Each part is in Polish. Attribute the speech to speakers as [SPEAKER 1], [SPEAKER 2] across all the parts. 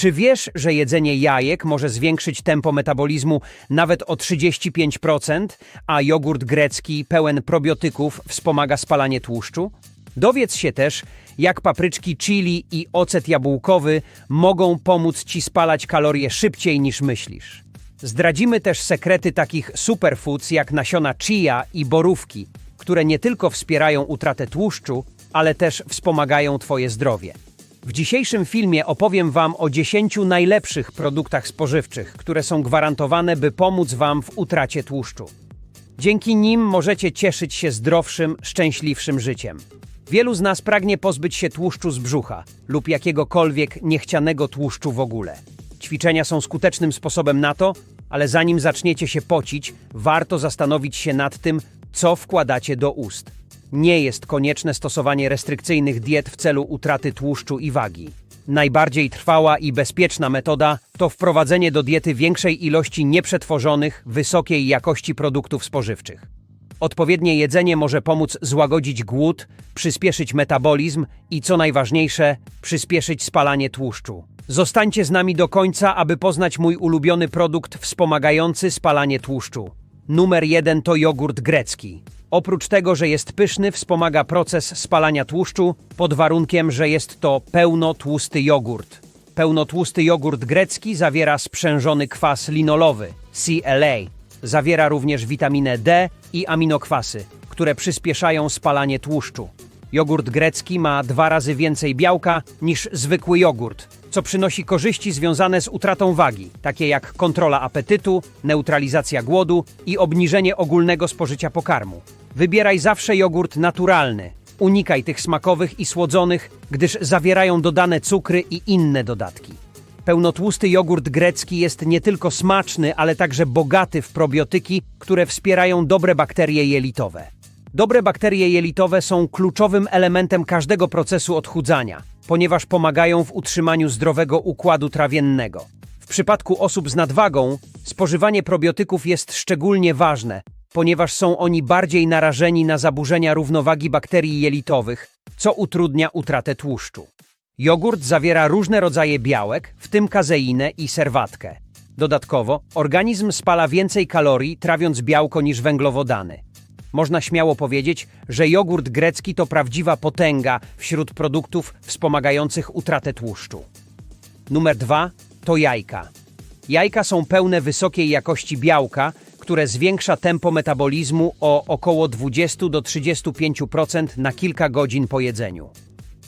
[SPEAKER 1] Czy wiesz, że jedzenie jajek może zwiększyć tempo metabolizmu nawet o 35%, a jogurt grecki pełen probiotyków wspomaga spalanie tłuszczu? Dowiedz się też, jak papryczki chili i ocet jabłkowy mogą pomóc ci spalać kalorie szybciej niż myślisz. Zdradzimy też sekrety takich superfoods jak nasiona chia i borówki, które nie tylko wspierają utratę tłuszczu, ale też wspomagają Twoje zdrowie. W dzisiejszym filmie opowiem Wam o 10 najlepszych produktach spożywczych, które są gwarantowane, by pomóc Wam w utracie tłuszczu. Dzięki nim możecie cieszyć się zdrowszym, szczęśliwszym życiem. Wielu z nas pragnie pozbyć się tłuszczu z brzucha lub jakiegokolwiek niechcianego tłuszczu w ogóle. Ćwiczenia są skutecznym sposobem na to, ale zanim zaczniecie się pocić, warto zastanowić się nad tym, co wkładacie do ust. Nie jest konieczne stosowanie restrykcyjnych diet w celu utraty tłuszczu i wagi. Najbardziej trwała i bezpieczna metoda to wprowadzenie do diety większej ilości nieprzetworzonych, wysokiej jakości produktów spożywczych. Odpowiednie jedzenie może pomóc złagodzić głód, przyspieszyć metabolizm i co najważniejsze, przyspieszyć spalanie tłuszczu. Zostańcie z nami do końca, aby poznać mój ulubiony produkt wspomagający spalanie tłuszczu. Numer jeden to jogurt grecki. Oprócz tego, że jest pyszny, wspomaga proces spalania tłuszczu pod warunkiem, że jest to pełnotłusty jogurt. Pełnotłusty jogurt grecki zawiera sprzężony kwas linolowy, CLA. Zawiera również witaminę D i aminokwasy, które przyspieszają spalanie tłuszczu. Jogurt grecki ma dwa razy więcej białka niż zwykły jogurt, co przynosi korzyści związane z utratą wagi, takie jak kontrola apetytu, neutralizacja głodu i obniżenie ogólnego spożycia pokarmu. Wybieraj zawsze jogurt naturalny. Unikaj tych smakowych i słodzonych, gdyż zawierają dodane cukry i inne dodatki. Pełnotłusty jogurt grecki jest nie tylko smaczny, ale także bogaty w probiotyki, które wspierają dobre bakterie jelitowe. Dobre bakterie jelitowe są kluczowym elementem każdego procesu odchudzania, ponieważ pomagają w utrzymaniu zdrowego układu trawiennego. W przypadku osób z nadwagą spożywanie probiotyków jest szczególnie ważne, ponieważ są oni bardziej narażeni na zaburzenia równowagi bakterii jelitowych, co utrudnia utratę tłuszczu. Jogurt zawiera różne rodzaje białek, w tym kazeinę i serwatkę. Dodatkowo, organizm spala więcej kalorii, trawiąc białko niż węglowodany. Można śmiało powiedzieć, że jogurt grecki to prawdziwa potęga wśród produktów wspomagających utratę tłuszczu. Numer dwa to jajka. Jajka są pełne wysokiej jakości białka, które zwiększa tempo metabolizmu o około 20 do 35% na kilka godzin po jedzeniu.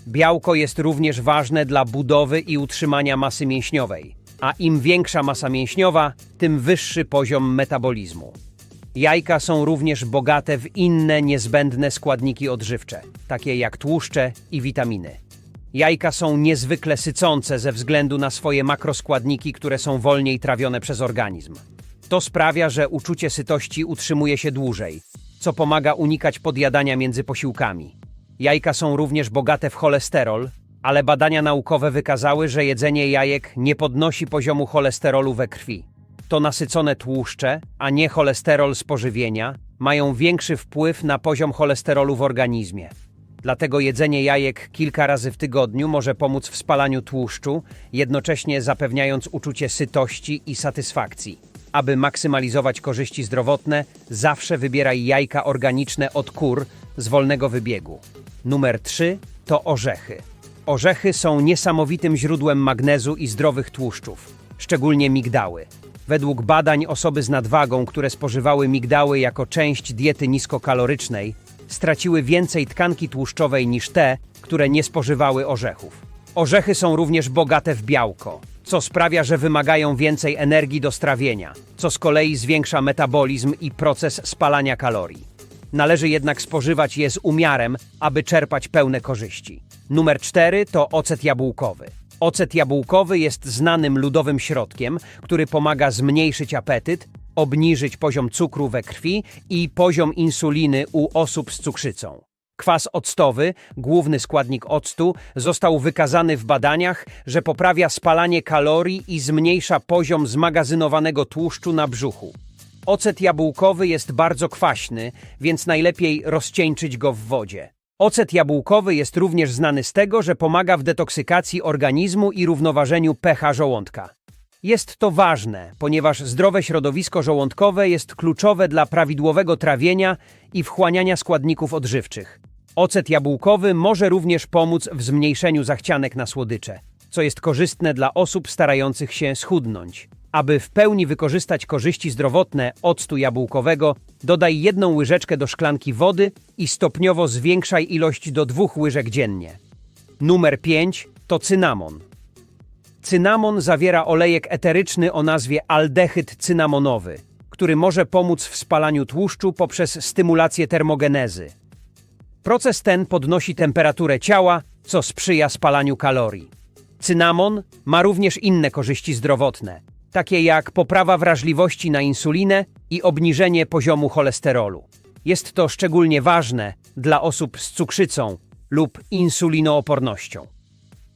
[SPEAKER 1] Białko jest również ważne dla budowy i utrzymania masy mięśniowej, a im większa masa mięśniowa, tym wyższy poziom metabolizmu. Jajka są również bogate w inne niezbędne składniki odżywcze, takie jak tłuszcze i witaminy. Jajka są niezwykle sycące ze względu na swoje makroskładniki, które są wolniej trawione przez organizm. To sprawia, że uczucie sytości utrzymuje się dłużej, co pomaga unikać podjadania między posiłkami. Jajka są również bogate w cholesterol, ale badania naukowe wykazały, że jedzenie jajek nie podnosi poziomu cholesterolu we krwi. To nasycone tłuszcze, a nie cholesterol z pożywienia, mają większy wpływ na poziom cholesterolu w organizmie. Dlatego jedzenie jajek kilka razy w tygodniu może pomóc w spalaniu tłuszczu, jednocześnie zapewniając uczucie sytości i satysfakcji. Aby maksymalizować korzyści zdrowotne, zawsze wybieraj jajka organiczne od kur z wolnego wybiegu. Numer 3 to orzechy. Orzechy są niesamowitym źródłem magnezu i zdrowych tłuszczów, szczególnie migdały. Według badań osoby z nadwagą, które spożywały migdały jako część diety niskokalorycznej, straciły więcej tkanki tłuszczowej niż te, które nie spożywały orzechów. Orzechy są również bogate w białko, co sprawia, że wymagają więcej energii do strawienia, co z kolei zwiększa metabolizm i proces spalania kalorii. Należy jednak spożywać je z umiarem, aby czerpać pełne korzyści. Numer 4 to ocet jabłkowy. Ocet jabłkowy jest znanym ludowym środkiem, który pomaga zmniejszyć apetyt, obniżyć poziom cukru we krwi i poziom insuliny u osób z cukrzycą. Kwas octowy, główny składnik octu, został wykazany w badaniach, że poprawia spalanie kalorii i zmniejsza poziom zmagazynowanego tłuszczu na brzuchu. Ocet jabłkowy jest bardzo kwaśny, więc najlepiej rozcieńczyć go w wodzie. Ocet jabłkowy jest również znany z tego, że pomaga w detoksykacji organizmu i równoważeniu pH żołądka. Jest to ważne, ponieważ zdrowe środowisko żołądkowe jest kluczowe dla prawidłowego trawienia i wchłaniania składników odżywczych. Ocet jabłkowy może również pomóc w zmniejszeniu zachcianek na słodycze, co jest korzystne dla osób starających się schudnąć. Aby w pełni wykorzystać korzyści zdrowotne octu jabłkowego, dodaj jedną łyżeczkę do szklanki wody i stopniowo zwiększaj ilość do dwóch łyżek dziennie. Numer 5 to cynamon. Cynamon zawiera olejek eteryczny o nazwie aldehyd cynamonowy, który może pomóc w spalaniu tłuszczu poprzez stymulację termogenezy. Proces ten podnosi temperaturę ciała, co sprzyja spalaniu kalorii. Cynamon ma również inne korzyści zdrowotne, takie jak poprawa wrażliwości na insulinę i obniżenie poziomu cholesterolu. Jest to szczególnie ważne dla osób z cukrzycą lub insulinoopornością.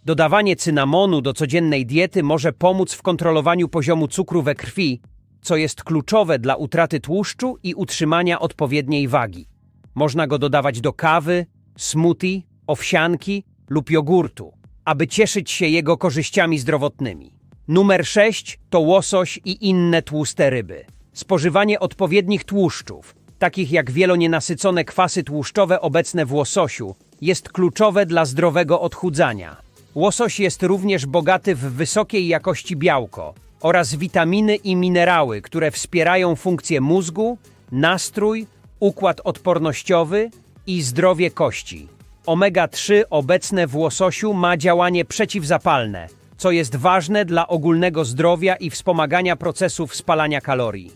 [SPEAKER 1] Dodawanie cynamonu do codziennej diety może pomóc w kontrolowaniu poziomu cukru we krwi, co jest kluczowe dla utraty tłuszczu i utrzymania odpowiedniej wagi. Można go dodawać do kawy, smoothie, owsianki lub jogurtu, aby cieszyć się jego korzyściami zdrowotnymi. Numer 6 to łosoś i inne tłuste ryby. Spożywanie odpowiednich tłuszczów, takich jak wielonienasycone kwasy tłuszczowe obecne w łososiu, jest kluczowe dla zdrowego odchudzania. Łosoś jest również bogaty w wysokiej jakości białko oraz witaminy i minerały, które wspierają funkcję mózgu, nastrój, układ odpornościowy i zdrowie kości. Omega-3 obecne w łososiu ma działanie przeciwzapalne, co jest ważne dla ogólnego zdrowia i wspomagania procesów spalania kalorii.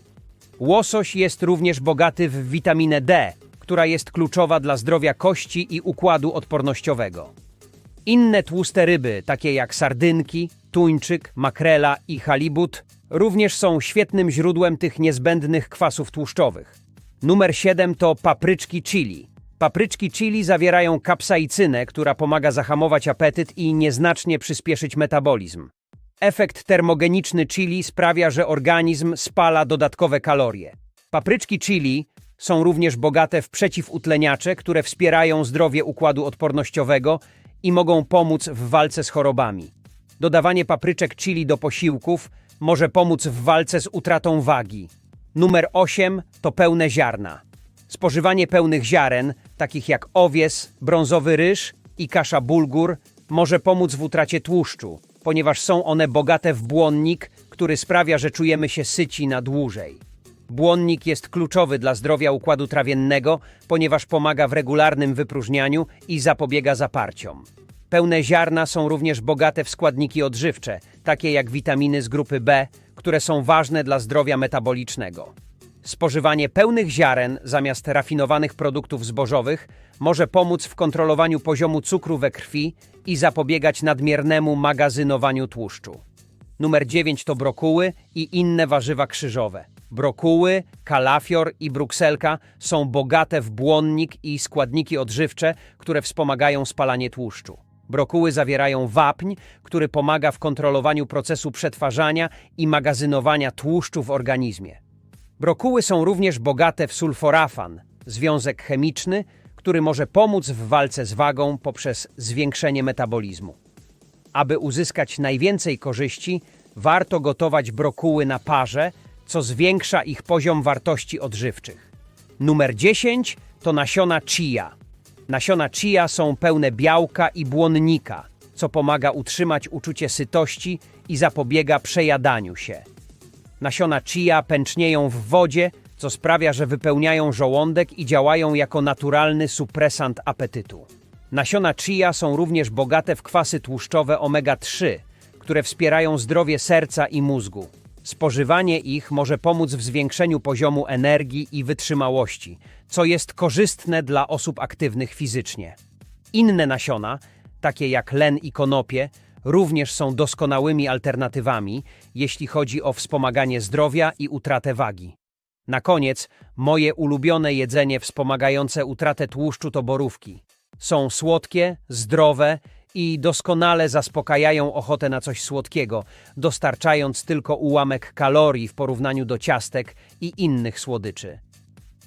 [SPEAKER 1] Łosoś jest również bogaty w witaminę D, która jest kluczowa dla zdrowia kości i układu odpornościowego. Inne tłuste ryby, takie jak sardynki, tuńczyk, makrela i halibut, również są świetnym źródłem tych niezbędnych kwasów tłuszczowych. Numer 7 to papryczki chili. Papryczki chili zawierają kapsaicynę, która pomaga zahamować apetyt i nieznacznie przyspieszyć metabolizm. Efekt termogeniczny chili sprawia, że organizm spala dodatkowe kalorie. Papryczki chili są również bogate w przeciwutleniacze, które wspierają zdrowie układu odpornościowego i mogą pomóc w walce z chorobami. Dodawanie papryczek chili do posiłków może pomóc w walce z utratą wagi. Numer 8 to pełne ziarna. Spożywanie pełnych ziaren, takich jak owies, brązowy ryż i kasza bulgur, może pomóc w utracie tłuszczu, ponieważ są one bogate w błonnik, który sprawia, że czujemy się syci na dłużej. Błonnik jest kluczowy dla zdrowia układu trawiennego, ponieważ pomaga w regularnym wypróżnianiu i zapobiega zaparciom. Pełne ziarna są również bogate w składniki odżywcze, takie jak witaminy z grupy B, które są ważne dla zdrowia metabolicznego. Spożywanie pełnych ziaren zamiast rafinowanych produktów zbożowych może pomóc w kontrolowaniu poziomu cukru we krwi i zapobiegać nadmiernemu magazynowaniu tłuszczu. Numer 9 to brokuły i inne warzywa krzyżowe. Brokuły, kalafior i brukselka są bogate w błonnik i składniki odżywcze, które wspomagają spalanie tłuszczu. Brokuły zawierają wapń, który pomaga w kontrolowaniu procesu przetwarzania i magazynowania tłuszczu w organizmie. Brokuły są również bogate w sulforafan, związek chemiczny, który może pomóc w walce z wagą poprzez zwiększenie metabolizmu. Aby uzyskać najwięcej korzyści, warto gotować brokuły na parze, co zwiększa ich poziom wartości odżywczych. Numer 10 to nasiona chia. Nasiona chia są pełne białka i błonnika, co pomaga utrzymać uczucie sytości i zapobiega przejadaniu się. Nasiona chia pęcznieją w wodzie, co sprawia, że wypełniają żołądek i działają jako naturalny supresant apetytu. Nasiona chia są również bogate w kwasy tłuszczowe omega-3, które wspierają zdrowie serca i mózgu. Spożywanie ich może pomóc w zwiększeniu poziomu energii i wytrzymałości, co jest korzystne dla osób aktywnych fizycznie. Inne nasiona, takie jak len i konopie, również są doskonałymi alternatywami, jeśli chodzi o wspomaganie zdrowia i utratę wagi. Na koniec, moje ulubione jedzenie wspomagające utratę tłuszczu to borówki. Są słodkie, zdrowe i doskonale zaspokajają ochotę na coś słodkiego, dostarczając tylko ułamek kalorii w porównaniu do ciastek i innych słodyczy.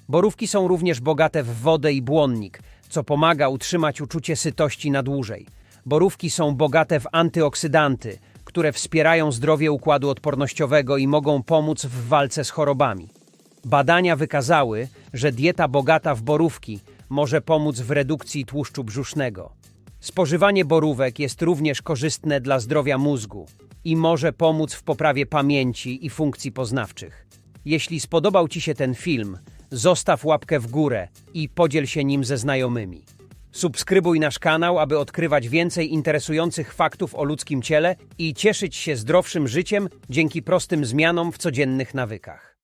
[SPEAKER 1] Borówki są również bogate w wodę i błonnik, co pomaga utrzymać uczucie sytości na dłużej. Borówki są bogate w antyoksydanty, które wspierają zdrowie układu odpornościowego i mogą pomóc w walce z chorobami. Badania wykazały, że dieta bogata w borówki może pomóc w redukcji tłuszczu brzusznego. Spożywanie borówek jest również korzystne dla zdrowia mózgu i może pomóc w poprawie pamięci i funkcji poznawczych. Jeśli spodobał Ci się ten film, zostaw łapkę w górę i podziel się nim ze znajomymi. Subskrybuj nasz kanał, aby odkrywać więcej interesujących faktów o ludzkim ciele i cieszyć się zdrowszym życiem dzięki prostym zmianom w codziennych nawykach.